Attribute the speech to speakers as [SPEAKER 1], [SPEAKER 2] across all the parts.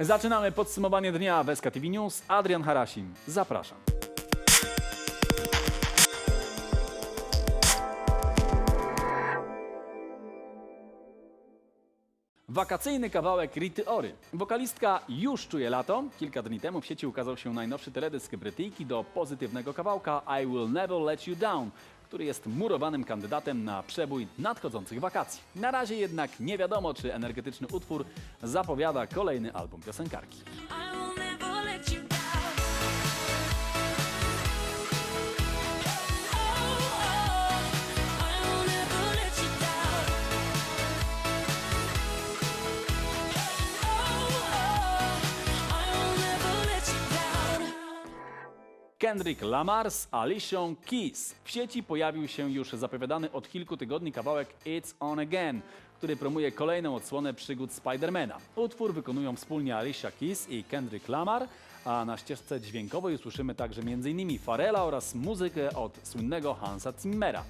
[SPEAKER 1] Zaczynamy podsumowanie dnia w SKTV News. Adrian Harasim, zapraszam. Wakacyjny kawałek Rity Ory. Wokalistka już czuje lato. Kilka dni temu w sieci ukazał się najnowszy teledysk Brytyjki do pozytywnego kawałka I Will Never Let You Down, który jest murowanym kandydatem na przebój nadchodzących wakacji. Na razie jednak nie wiadomo, czy energetyczny utwór zapowiada kolejny album piosenkarki. Kendrick Lamar z Alicią Keys. W sieci pojawił się już zapowiadany od kilku tygodni kawałek It's On Again, który promuje kolejną odsłonę przygód Spidermana. Utwór wykonują wspólnie Alicia Keys i Kendrick Lamar, a na ścieżce dźwiękowej usłyszymy także m.in. Farela oraz muzykę od słynnego Hansa Zimmera.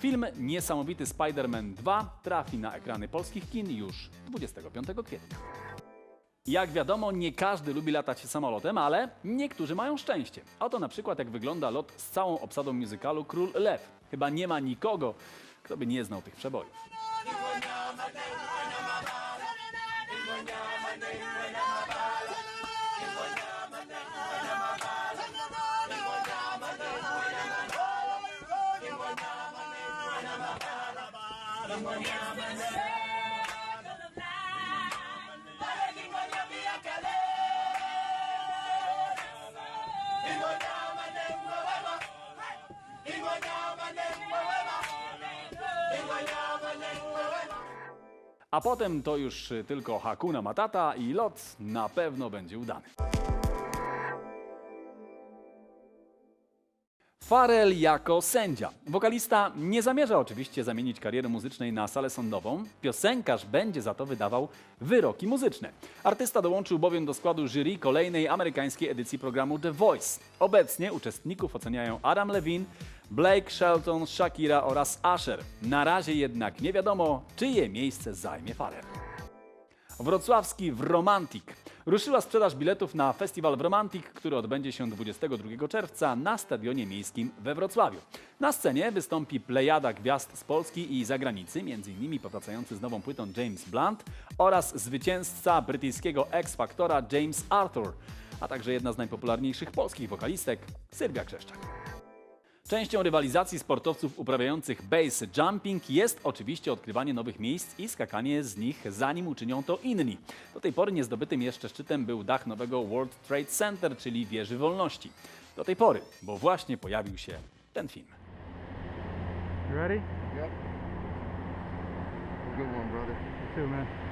[SPEAKER 1] Film Niesamowity Spider-Man 2 trafi na ekrany polskich kin już 25 kwietnia. Jak wiadomo, nie każdy lubi latać samolotem, ale niektórzy mają szczęście. Oto na przykład jak wygląda lot z całą obsadą musicalu Król Lew. Chyba nie ma nikogo, kto by nie znał tych przebojów. A potem to już tylko Hakuna Matata i lot na pewno będzie udany. Farel jako sędzia. Wokalista nie zamierza oczywiście zamienić kariery muzycznej na salę sądową. Piosenkarz będzie za to wydawał wyroki muzyczne. Artysta dołączył bowiem do składu jury kolejnej amerykańskiej edycji programu The Voice. Obecnie uczestników oceniają Adam Levine, Blake Shelton, Shakira oraz Asher. Na razie jednak nie wiadomo, czyje miejsce zajmie Farel. Wrocławski w Romantik. Ruszyła sprzedaż biletów na festiwal w Romantik, który odbędzie się 22 czerwca na Stadionie Miejskim we Wrocławiu. Na scenie wystąpi plejada gwiazd z Polski i zagranicy, m.in. powracający z nową płytą James Blunt oraz zwycięzca brytyjskiego X-Factora James Arthur, a także jedna z najpopularniejszych polskich wokalistek Sylwia Krzeszczak. Częścią rywalizacji sportowców uprawiających base jumping jest oczywiście odkrywanie nowych miejsc i skakanie z nich, zanim uczynią to inni. Do tej pory niezdobytym jeszcze szczytem był dach nowego World Trade Center, czyli wieży wolności. Do tej pory, bo właśnie pojawił się ten film.
[SPEAKER 2] You ready?
[SPEAKER 3] Yep. Good one, brother.
[SPEAKER 2] You too, man.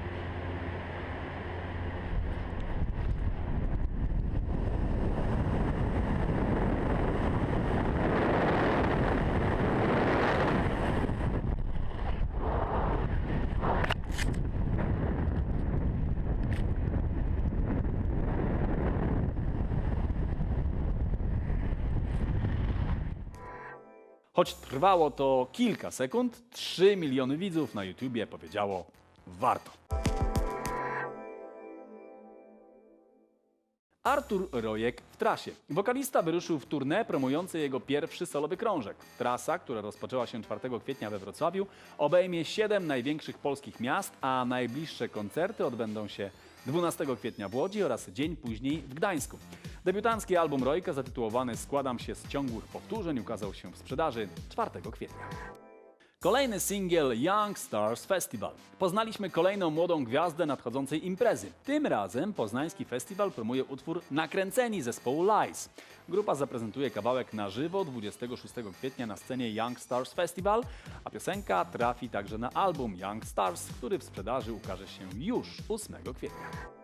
[SPEAKER 1] Choć trwało to kilka sekund, 3 miliony widzów na YouTubie powiedziało warto. Artur Rojek w trasie. Wokalista wyruszył w tournée promujące jego pierwszy solowy krążek. Trasa, która rozpoczęła się 4 kwietnia we Wrocławiu, obejmie 7 największych polskich miast, a najbliższe koncerty odbędą się 12 kwietnia w Łodzi oraz dzień później w Gdańsku. Debiutancki album Rojka zatytułowany Składam się z ciągłych powtórzeń ukazał się w sprzedaży 4 kwietnia. Kolejny singiel Young Stars Festival. Poznaliśmy kolejną młodą gwiazdę nadchodzącej imprezy. Tym razem poznański festiwal promuje utwór Nakręceni zespołu Lies. Grupa zaprezentuje kawałek na żywo 26 kwietnia na scenie Young Stars Festival, a piosenka trafi także na album Young Stars, który w sprzedaży ukaże się już 8 kwietnia.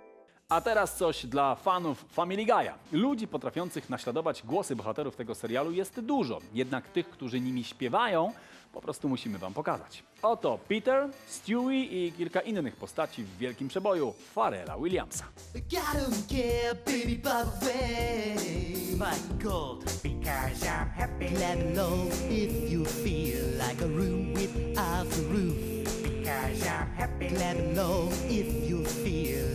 [SPEAKER 1] A teraz coś dla fanów Family Guy'a. Ludzi potrafiących naśladować głosy bohaterów tego serialu jest dużo, jednak tych, którzy nimi śpiewają, po prostu musimy wam pokazać. Oto Peter, Stewie i kilka innych postaci w wielkim przeboju Pharrella Williamsa.
[SPEAKER 4] Alone if you feel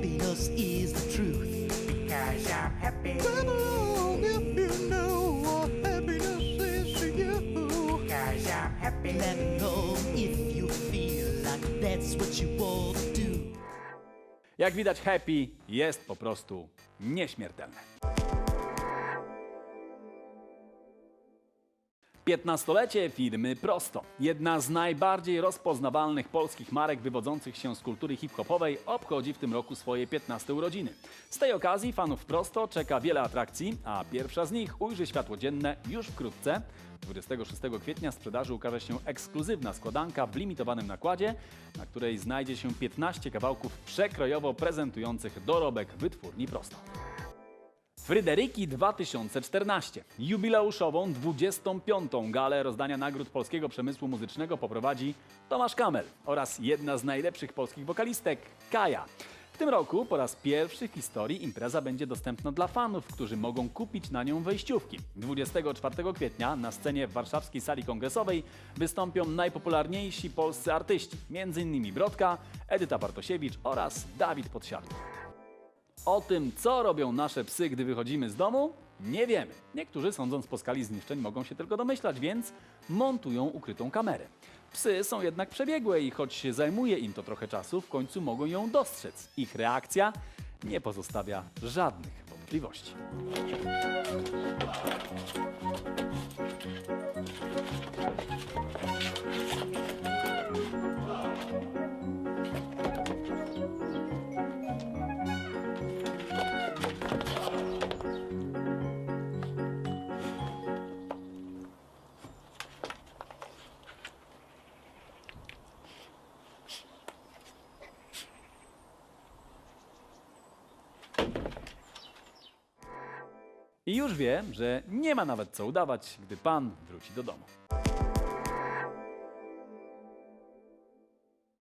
[SPEAKER 4] happiness is the truth.
[SPEAKER 5] Because I'm happy.
[SPEAKER 4] Come along if you know what happiness is to you.
[SPEAKER 5] Because I'm happy.
[SPEAKER 4] Let me know if you feel like that's what you want to do.
[SPEAKER 1] Jak widać, Happy jest po prostu nieśmiertelne. 15-lecie firmy Prosto. Jedna z najbardziej rozpoznawalnych polskich marek wywodzących się z kultury hip-hopowej obchodzi w tym roku swoje 15 urodziny. Z tej okazji fanów Prosto czeka wiele atrakcji, a pierwsza z nich ujrzy światło dzienne już wkrótce. 26 kwietnia sprzedaży ukaże się ekskluzywna składanka w limitowanym nakładzie, na której znajdzie się 15 kawałków przekrojowo prezentujących dorobek wytwórni Prosto. Fryderyki 2014. Jubileuszową 25. galę rozdania nagród polskiego przemysłu muzycznego poprowadzi Tomasz Kamel oraz jedna z najlepszych polskich wokalistek, Kaja. W tym roku po raz pierwszy w historii impreza będzie dostępna dla fanów, którzy mogą kupić na nią wejściówki. 24 kwietnia na scenie w warszawskiej sali kongresowej wystąpią najpopularniejsi polscy artyści, m.in. Brodka, Edyta Bartosiewicz oraz Dawid Podsiadły. O tym, co robią nasze psy, gdy wychodzimy z domu, nie wiemy. Niektórzy, sądząc po skali zniszczeń, mogą się tylko domyślać, więc montują ukrytą kamerę. Psy są jednak przebiegłe i choć zajmuje im to trochę czasu, w końcu mogą ją dostrzec. Ich reakcja nie pozostawia żadnych wątpliwości. I już wie, że nie ma nawet co udawać, gdy pan wróci do domu.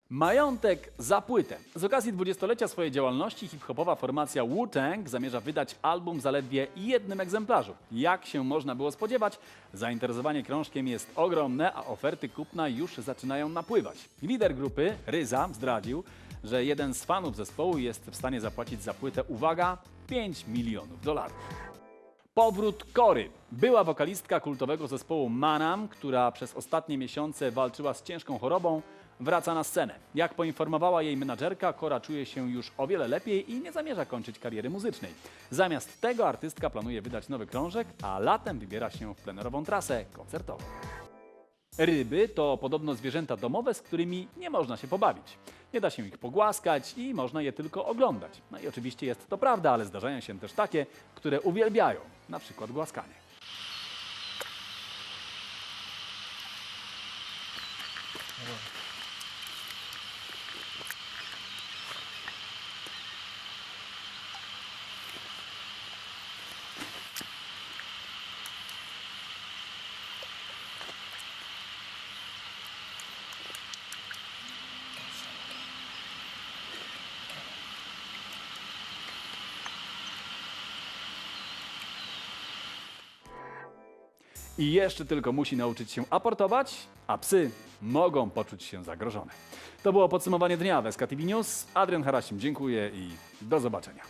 [SPEAKER 1] Majątek za płytę. Z okazji 20-lecia swojej działalności hip-hopowa formacja Wu-Tang zamierza wydać album zaledwie jednym egzemplarzu. Jak się można było spodziewać, zainteresowanie krążkiem jest ogromne, a oferty kupna już zaczynają napływać. Lider grupy, Ryza, zdradził, że jeden z fanów zespołu jest w stanie zapłacić za płytę, uwaga, 5 milionów dolarów. Powrót Kory. Była wokalistka kultowego zespołu Manam, która przez ostatnie miesiące walczyła z ciężką chorobą, wraca na scenę. Jak poinformowała jej menadżerka, Kora czuje się już o wiele lepiej i nie zamierza kończyć kariery muzycznej. Zamiast tego artystka planuje wydać nowy krążek, a latem wybiera się w plenerową trasę koncertową. Ryby to podobno zwierzęta domowe, z którymi nie można się pobawić. Nie da się ich pogłaskać i można je tylko oglądać. No i oczywiście jest to prawda, ale zdarzają się też takie, które uwielbiają, na przykład głaskanie. I jeszcze tylko musi nauczyć się aportować, a psy mogą poczuć się zagrożone. To było podsumowanie dnia w SKTV News. Adrian Harasim, dziękuję i do zobaczenia.